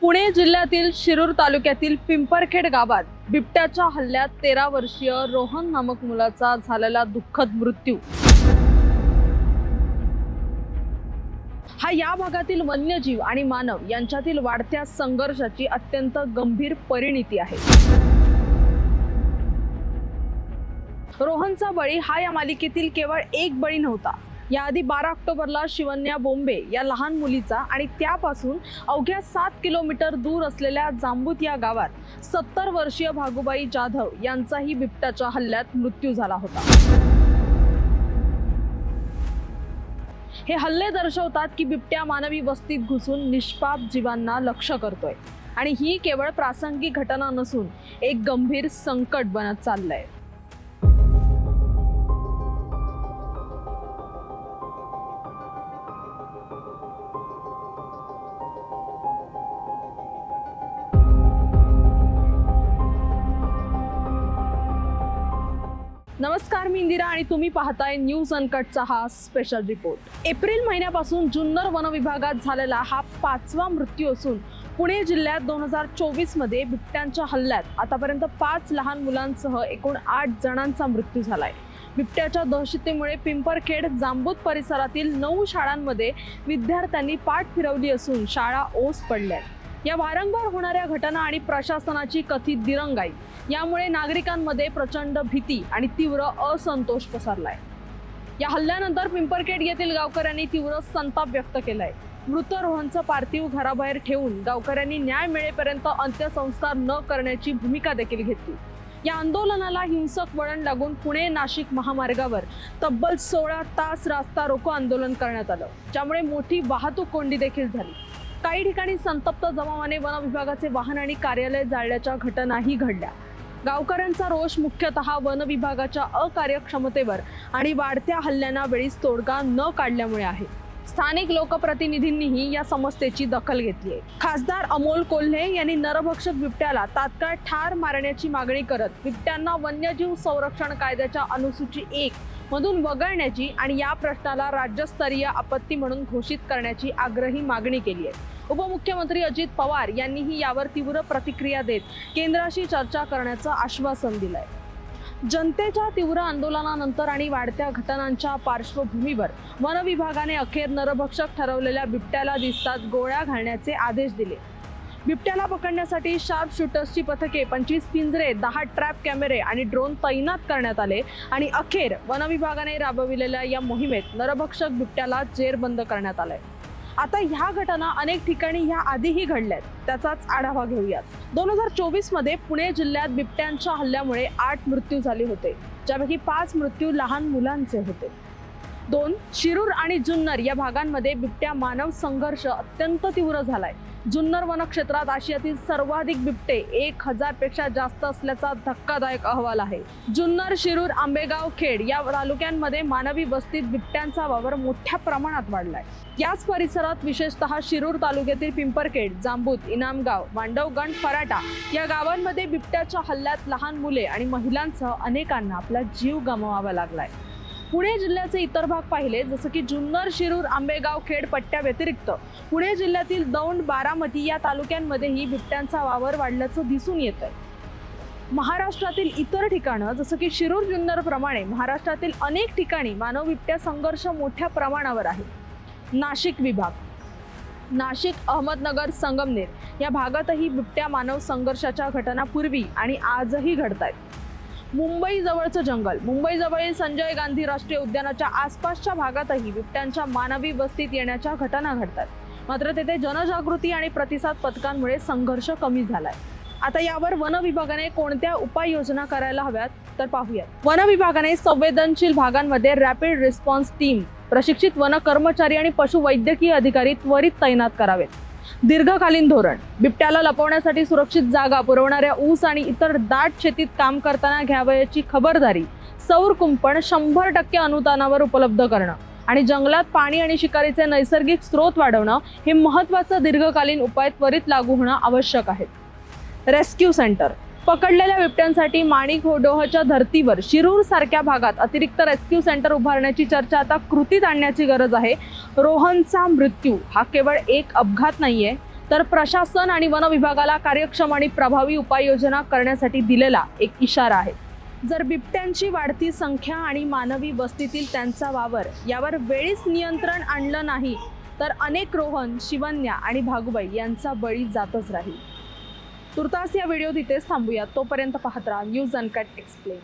पुणे जिल्ह्यातील शिरूर तालुक्यातील पिंपरखेड गावात बिबट्याच्या हल्ल्यात तेरा वर्षीय रोहन नामक मुलाचा झालेला दुःखद मृत्यू. हा या भागातील वन्यजीव आणि मानव यांच्यातील वाढत्या संघर्षाची अत्यंत गंभीर परिणिती आहे. रोहनचा बळी हा या मालिकेतील केवळ एक बळी नव्हता याआधी बारा ऑक्टोबरला शिवन्या बोंबे या लहान मुलीचा आणि त्यापासून अवघ्या सात किलोमीटर दूर असलेल्या जांबूत या गावात सत्तर वर्षीय भागुबाई जाधव यांचाही बिबट्याच्या हल्ल्यात मृत्यू झाला होता. हे हल्ले दर्शवतात की बिबट्या मानवी वस्तीत घुसून निष्पाप जीवांना लक्ष करतोय. आणि ही केवळ प्रासंगिक घटना नसून एक गंभीर संकट बनत चाललंय. नमस्कार मी इंदिरा आणि तुम्ही पाहताय न्यूज अनकटचा हा स्पेशल रिपोर्ट एप्रिल महिन्यापासून जुन्नर वनविभागात झालेला हा पाचवा मृत्यू असून पुणे जिल्ह्यात दोन हजार चोवीसमध्ये बिबट्यांच्या हल्ल्यात आतापर्यंत पाच लहान मुलांसह एकूण आठ जणांचा मृत्यू झालाय. बिबट्याच्या दहशतीमुळे पिंपरखेड जांबूत परिसरातील नऊ शाळांमध्ये विद्यार्थ्यांनी पाठ फिरवली असून शाळा ओस पडल्यात. या वारंवार होणाऱ्या घटना आणि प्रशासनाची कथित दिरंगाई यामुळे नागरिकांमध्ये प्रचंड भीती आणि तीव्र असंतोष पसरलाय. या हल्ल्यानंतर पिंपरखेड येथील गावकऱ्यांनी तीव्र संताप व्यक्त केलाय. मृत रोहनचं पार्थिव घराबाहेर ठेवून गावकऱ्यांनी न्याय मिळेपर्यंत अंत्यसंस्कार न करण्याची भूमिका देखील घेतली. या आंदोलनाला हिंसक वळण लागून पुणे नाशिक महामार्गावर तब्बल सोळा तास रास्ता रोको आंदोलन करण्यात आलं ज्यामुळे मोठी वाहतूक कोंडी देखील झाली. काही ठिकाणी संतप्त जमावाने वनविभागाचे वाहन आणि कार्यालय जाळल्याच्या घटनाही घडल्या. गावकऱ्यांचा रोष मुख्यतः वनविभागाच्या अकार्यक्षमतेवर आणि वाढत्या हल्ल्यांना वेळीच तोडगा न काढल्यामुळे आहे. स्थानिक लोकप्रतिनिधींनीही या समस्येची दखल घेतली आहे. खासदार अमोल कोल्हे यांनी नरभक्षक बिबट्याला तात्काळ ठार मारण्याची मागणी करत बिबट्यांना वन्यजीव संरक्षण कायद्याच्या अनुसूची एक मधून वगळण्याची आणि या प्रश्नाला राज्यस्तरीय आपत्ती म्हणून घोषित करण्याची आग्रही मागणी केली आहे. उपमुख्यमंत्री अजित पवार यांनीही यावर तीव्र प्रतिक्रिया देत केंद्राशी चर्चा करण्याचं आश्वासन दिलंय. जनतेच्या तीव्र आंदोलनानंतर आणि वाढत्या घटनांच्या पार्श्वभूमीवर वन विभागाने अखेर नरभक्षक ठरवलेल्या बिबट्याला दिसतात गोळ्या घालण्याचे आदेश दिले. बिबट्याला पकडण्यासाठी शार्प शूटर्सची पथके पंचवीस पिंजरे दहा ट्रॅप कॅमेरे आणि ड्रोन तैनात करण्यात आले आणि अखेर वनविभागाने राबविलेल्या या मोहिमेत नरभक्षक बिबट्याला जेरबंद करण्यात आलंय. आता ह्या घटना अनेक ठिकाणी ह्या आधीही घडल्यात. त्याचाच आढावा घेऊयात. दोन हजार चोवीसमध्ये पुणे जिल्ह्यात बिबट्यांच्या हल्ल्यामुळे आठ मृत्यू झाले होते. ज्यापैकी पाच मृत्यू लहान मुलांचे होते. दोन शिरूर आणि जुन्नर या भागांमध्ये बिबट्या मानव संघर्ष अत्यंत तीव्र झालाय. जुन्नर वनक्षेत्रात आशियातील सर्वाधिक बिबटे एक हजारपेक्षा जास्त असल्याचा धक्कादायक अहवाल आहे. जुन्नर शिरूर आंबेगाव खेड या तालुक्यांमध्ये मानवी वस्तीत बिबट्यांचा वावर मोठ्या प्रमाणात वाढलाय. याच परिसरात विशेषतः शिरूर तालुक्यातील पिंपरखेड जांबूत इनामगाव मांडवगण फराटा या गावांमध्ये बिबट्याच्या हल्ल्यात लहान मुले आणि महिलांसह अनेकांना आपला जीव गमवावा लागलाय. पुणे जिल्ह्याचे इतर भाग पाहिले जसं की जुन्नर शिरूर आंबेगाव खेड पट्ट्या व्यतिरिक्त. पुणे जिल्ह्यातील दौंड बारामती या तालुक्यांमध्येही बिबट्यांचा वावर वाढल्याचं दिसून येत आहे महाराष्ट्रातील इतर ठिकाणं जसं की शिरूर जुन्नर प्रमाणे महाराष्ट्रातील अनेक ठिकाणी मानव बिबट्या संघर्ष मोठ्या प्रमाणावर आहे. नाशिक विभाग. नाशिक अहमदनगर संगमनेर या भागातही बिबट्या मानव संघर्षाच्या घटना पूर्वी आणि आजही घडत आहेत मुंबईजवळचं जंगल. मुंबईजवळील संजय गांधी राष्ट्रीय उद्यानाच्या आसपासच्या भागातही बिबट्यांच्या मानवी वस्तीत येण्याच्या घटना घडतात. मात्र तेथे जनजागृती आणि प्रतिसाद पथकांमुळे संघर्ष कमी झालाय. आता यावर वन विभागाने कोणत्या उपाययोजना करायला हव्यात तर पाहूयात. वन विभागाने संवेदनशील भागांमध्ये रॅपिड रिस्पॉन्स टीम प्रशिक्षित वन कर्मचारी आणि पशुवैद्यकीय अधिकारी त्वरित तैनात करावेत. दीर्घकालीन धोरण. बिबट्याला लपवण्यासाठी सुरक्षित जागा पुरवणाऱ्या ऊस आणि इतर दाट शेतीत काम करताना घ्यावयाची खबरदारी सौर कुंपण शंभर टक्के अनुदानावर उपलब्ध करणं आणि जंगलात पाणी आणि शिकारीचे नैसर्गिक स्रोत वाढवणं हे महत्त्वाचं दीर्घकालीन उपाय त्वरित लागू होणं आवश्यक आहे. Rescue centre. पकडलेल्या बिबट्यांसाठी माणिक होडोहच्या धर्तीवर शिरूर सारख्या भागात अतिरिक्त रेस्क्यू सेंटर उभारण्याची चर्चा आता कृतीत आणण्याची गरज आहे. रोहनचा मृत्यू हा केवळ एक अपघात नाहीये तर प्रशासन आणि वन विभागाला कार्यक्षम आणि प्रभावी उपाययोजना करण्यासाठी दिलेला एक इशारा आहे. जर बिबट्यांची वाढती संख्या आणि मानवी वस्तीतील त्यांचा वावर यावर वेळीच नियंत्रण आणलं नाही तर अनेक रोहन शिवन्या आणि भागुबाई यांचा बळी जातच राहील. तुर्तास या व्हिडिओ तिथेच थांबूया. तोपर्यंत पाहत राहा न्यूज अनकट एक्सप्लेन.